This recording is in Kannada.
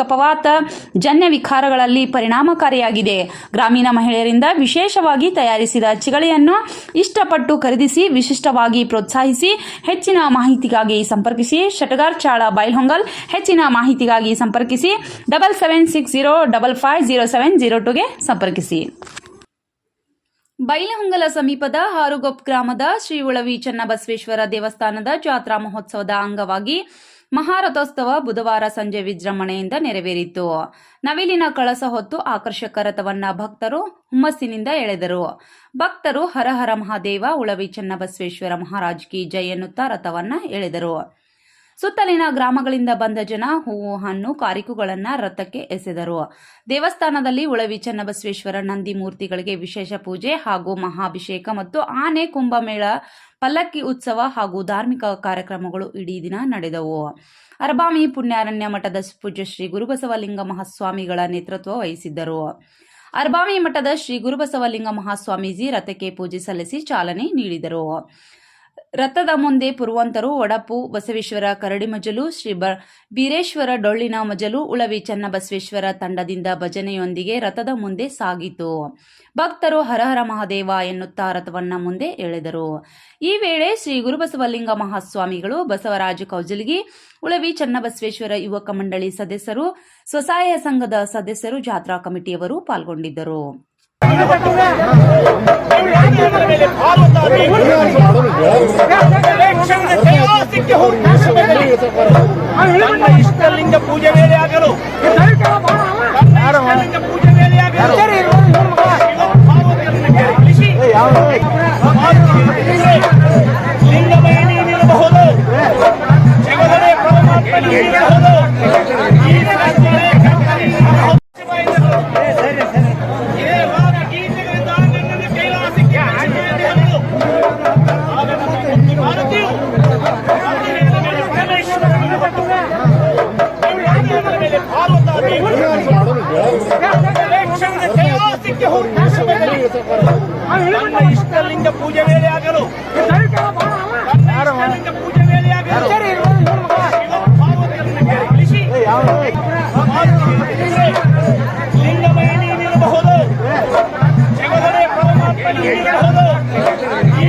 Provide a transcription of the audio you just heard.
ಕಪವಾತ ಜನ್ಯ ವಿಕಾರಗಳಲ್ಲಿ ಪರಿಣಾಮಕಾರಿಯಾಗಿದೆ. ಗ್ರಾಮೀಣ ಮಹಿಳೆಯರಿಂದ ವಿಶೇಷವಾಗಿ ತಯಾರಿಸಿದ ಚಿಗಳೆಯನ್ನು ಇಷ್ಟಪಟ್ಟು ಖರೀದಿಸಿ, ವಿಶಿಷ್ಟವಾಗಿ ಪ್ರೋತ್ಸಾಹಿಸಿ, ಹೆಚ್ಚಿನ ಮಾಹಿತಿಗಾಗಿ ಸಂಪರ್ಕಿಸಿ, ಶಟಗಾರ್ ಚಾಳ ಬೈಲ್ಹೊಂಗಲ್ ಹೆಚ್ಚಿನ ಮಾಹಿತಿಗಾಗಿ ಸಂಪರ್ಕಿಸಿ, double seven six zero double five zero seven zero ಟುಗೆ ಸಂಪರ್ಕಿಸಿ. ಬೈಲಹೊಂಗಲ ಸಮೀಪದ ಹಾರುಗೊಪ್ ಗ್ರಾಮದ ಶ್ರೀ ಉಳವಿ ಚನ್ನಬಸವೇಶ್ವರ ದೇವಸ್ಥಾನದ ಜಾತ್ರಾ ಮಹೋತ್ಸವದ ಅಂಗವಾಗಿ ಮಹಾರಥೋತ್ಸವ ಬುಧವಾರ ಸಂಜೆ ವಿಜೃಂಭಣೆಯಿಂದ ನೆರವೇರಿತು. ನವಿಲಿನ ಕಳಸ ಹೊತ್ತು ಆಕರ್ಷಕ ರಥವನ್ನ ಭಕ್ತರು ಹುಮ್ಮಸ್ಸಿನಿಂದ ಎಳೆದರು. ಭಕ್ತರು ಹರ ಹರ ಮಹಾದೇವ, ಉಳವಿ ಚನ್ನಬಸವೇಶ್ವರ ಮಹಾರಾಜ್ ಕಿ ಜೈ ಎನ್ನುತ್ತಾ ರಥವನ್ನ ಎಳೆದರು. ಸುತ್ತಲಿನ ಗ್ರಾಮಗಳಿಂದ ಬಂದ ಜನ ಹೂವು, ಹಣ್ಣು, ಕಾರಿಕುಗಳನ್ನ ರಥಕ್ಕೆ ಎಸೆದರು. ದೇವಸ್ಥಾನದಲ್ಲಿ ಉಳವಿ ಚನ್ನಬಸವೇಶ್ವರ ನಂದಿ ಮೂರ್ತಿಗಳಿಗೆ ವಿಶೇಷ ಪೂಜೆ ಹಾಗೂ ಮಹಾಭಿಷೇಕ ಮತ್ತು ಆನೆ ಕುಂಭಮೇಳ, ಪಲ್ಲಕ್ಕಿ ಉತ್ಸವ ಹಾಗೂ ಧಾರ್ಮಿಕ ಕಾರ್ಯಕ್ರಮಗಳು ಇಡೀ ದಿನ ನಡೆದವು. ಅರಬಾಮಿ ಪುಣ್ಯಾರಣ್ಯ ಮಠದ ಪೂಜ್ಯ ಶ್ರೀ ಗುರುಬಸವಲಿಂಗ ಮಹಾಸ್ವಾಮಿಗಳ ನೇತೃತ್ವ ವಹಿಸಿದ್ದರು. ಅರ್ಬಾಮಿ ಮಠದ ಶ್ರೀ ಗುರುಬಸವಲಿಂಗ ಮಹಾಸ್ವಾಮೀಜಿ ರಥಕ್ಕೆ ಪೂಜೆ ಸಲ್ಲಿಸಿ ಚಾಲನೆ ನೀಡಿದರು. ರಥದ ಮುಂದೆ ಪುರುವಂತರು ಒಡಪು, ಬಸವೇಶ್ವರ ಕರಡಿಮಜಲು ಶ್ರೀ ಬ ಬೀರೇಶ್ವರ ಡೊಳ್ಳಿನ ಮಜಲು, ಉಳವಿ ಚನ್ನಬಸವೇಶ್ವರ ತಂಡದಿಂದ ಭಜನೆಯೊಂದಿಗೆ ರಥದ ಮುಂದೆ ಸಾಗಿತು. ಭಕ್ತರು ಹರಹರ ಮಹಾದೇವ ಎನ್ನುತ್ತಾ ರಥವನ್ನ ಮುಂದೆ ಎಳೆದರು. ಈ ವೇಳೆ ಶ್ರೀ ಗುರುಬಸವಲಿಂಗ ಮಹಾಸ್ವಾಮಿಗಳು, ಬಸವರಾಜ ಕೌಜಲ್ಗಿ, ಉಳವಿ ಚನ್ನಬಸವೇಶ್ವರ ಯುವಕ ಮಂಡಳಿ ಸದಸ್ಯರು, ಸ್ವಸಹಾಯ ಸಂಘದ ಸದಸ್ಯರು, ಜಾತ್ರಾ ಕಮಿಟಿಯವರು ಪಾಲ್ಗೊಂಡಿದ್ದರು. ನನ್ನ ಇಷ್ಟಲಿಂಗ ಪೂಜೆ ವೇಳೆ ಆಗಲು. ಇಷ್ಟಲಿಂಗ ಪೂಜೆ ವೇಳೆ ಆಗಲು. ಲಿಂಗಮಯ ನೀನಿರಬಹುದು ಜಗದನೇ ಪರಮಾತ್ಮ ಇಷ್ಟಲಿಂಗ ಪೂಜೆ ವೇಳೆ ಆಗಲು. ಇಷ್ಟಲಿಂಗ ಪೂಜೆ ವೇಳೆ ಆಗಲು. ಶಿವಪಾರ್ವತಿಯರನ್ನು ಕೇಳಿಸಿ ಲಿಂಗಮಯ ನೀನಿರಬಹುದು ಜಗದನೇ ಪರಮಾತ್ಮ ನೀನಿರಬಹುದು ಈ